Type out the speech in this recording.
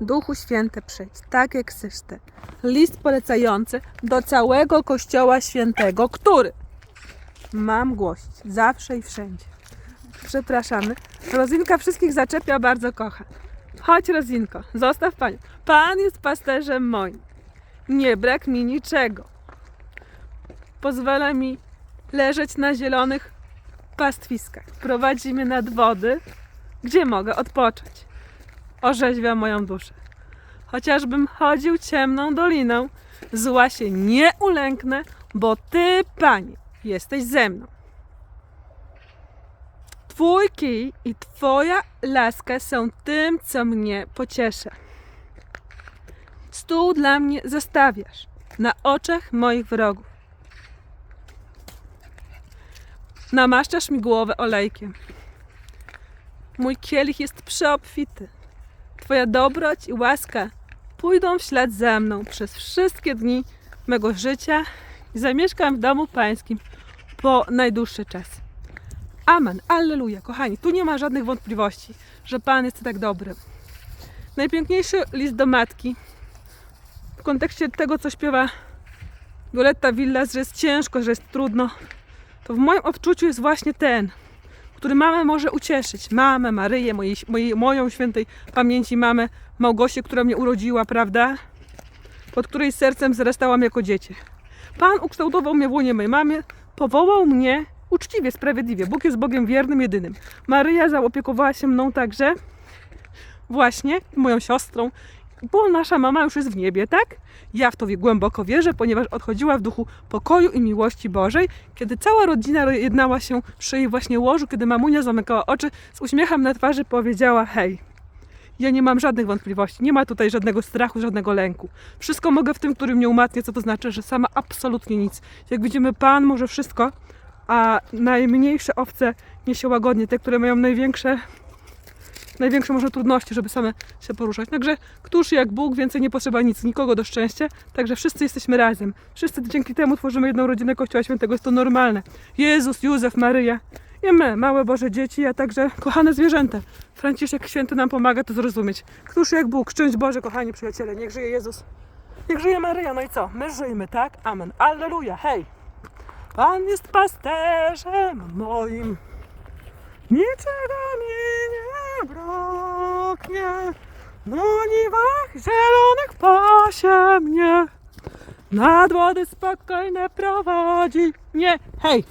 Duchu Święty przyjdź, tak jak chcesz Ty. List polecający do całego Kościoła Świętego, który mam głosić zawsze i wszędzie. Przepraszamy. Rozinka wszystkich zaczepia, bardzo kocha. Chodź, Rozinko, zostaw Panią. Pan jest pasterzem moim. Nie brak mi niczego. Pozwala mi leżeć na zielonych pastwiskach. Prowadzi mnie nad wody, gdzie mogę odpocząć. Orzeźwia moją duszę. Chociażbym chodził ciemną doliną, zła się nie ulęknę, bo Ty, Panie, jesteś ze mną. Twój kij i Twoja laska są tym, co mnie pociesza. Stół dla mnie zostawiasz na oczach moich wrogów. Namaszczasz mi głowę olejkiem. Mój kielich jest przeobfity. Twoja dobroć i łaska pójdą w ślad za mną przez wszystkie dni mego życia i zamieszkam w domu pańskim po najdłuższy czas. Amen. Alleluja. Kochani, tu nie ma żadnych wątpliwości, że Pan jest tak dobry. Najpiękniejszy list do matki w kontekście tego, co śpiewa Violetta Villas, że jest ciężko, że jest trudno, to w moim odczuciu jest właśnie ten, który mamę może ucieszyć. Mamę, Maryję, mojej, mojej, moją świętej pamięci mamę Małgosię, która mnie urodziła, prawda? Pod której sercem zarastałam jako dziecię. Pan ukształtował mnie w łonie mojej mamy, powołał mnie uczciwie, sprawiedliwie. Bóg jest Bogiem wiernym, jedynym. Maryja zaopiekowała się mną także, właśnie, moją siostrą, bo nasza mama już jest w niebie, tak? Ja w to głęboko wierzę, ponieważ odchodziła w duchu pokoju i miłości Bożej, kiedy cała rodzina jednała się przy jej właśnie łożu, kiedy mamunia zamykała oczy, z uśmiechem na twarzy powiedziała: Hej, ja nie mam żadnych wątpliwości, nie ma tutaj żadnego strachu, żadnego lęku. Wszystko mogę w tym, który mnie umatnia, co to znaczy, że sama absolutnie nic. Jak widzimy, Pan może wszystko, a najmniejsze owce niesie łagodnie, te, które mają największe największe może trudności, żeby same się poruszać. Także któż jak Bóg, więcej nie potrzeba nic, nikogo do szczęścia. Także wszyscy jesteśmy razem. Wszyscy dzięki temu tworzymy jedną rodzinę Kościoła Świętego. Jest to normalne. Jezus, Józef, Maryja i my, małe Boże dzieci, a także kochane zwierzęta. Franciszek Święty nam pomaga to zrozumieć. Któż jak Bóg, szczęść Boże, kochani przyjaciele. Niech żyje Jezus. Niech żyje Maryja. No i co? My żyjmy, tak? Amen. Alleluja. Hej! Pan jest pasterzem moim. Niczego nie zielonych pasie mnie. Nad wody spokojne prowadzi mnie. Hej!